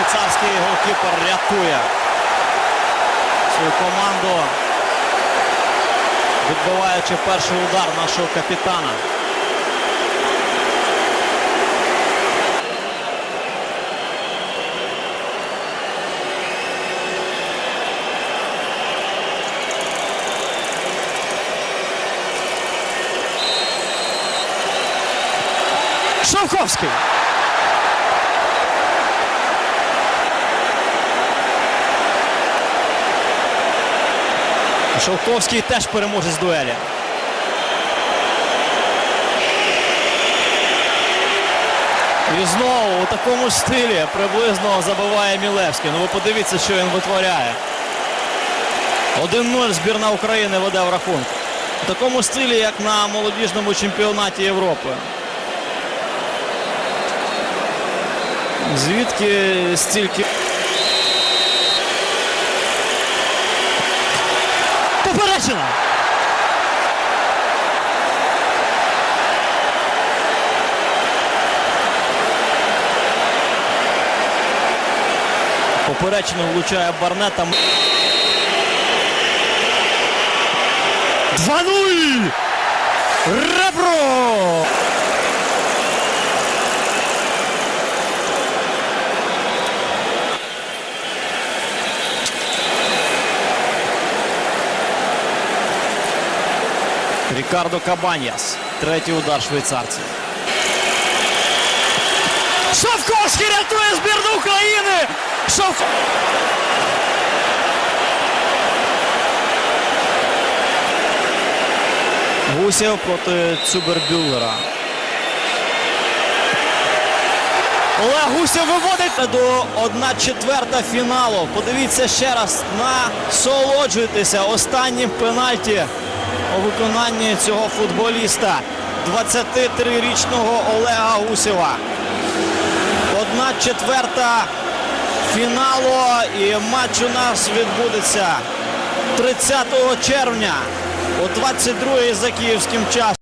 швейцарський голкіпер рятує свою команду, відбиваючи перший удар нашого капітана. Шовковський. Шовковський теж переможець дуелі. І знову у такому стилі приблизно забиває Мілевський. Ну ви подивіться, що він витворяє. 1-0 збірна України веде в рахунку. У такому стилі, як на молодіжному чемпіонаті Європи. Звідки стільки. Попереджена! Поперечно влучає Барнета. 2-0! Ребро! Рікардо Кабаньяс. Третій удар швейцарців. Шовковський рятує збірну України! Шов... Гусєв проти Цюбербюллера. Олег Гусєв виводить до 1 четверта фіналу. Подивіться ще раз, насолоджуйтеся останнім пенальті у виконанні цього футболіста 23-річного Олега Гусєва. Одна четверта фіналу і матч у нас відбудеться 30 червня о 22 за київським часом.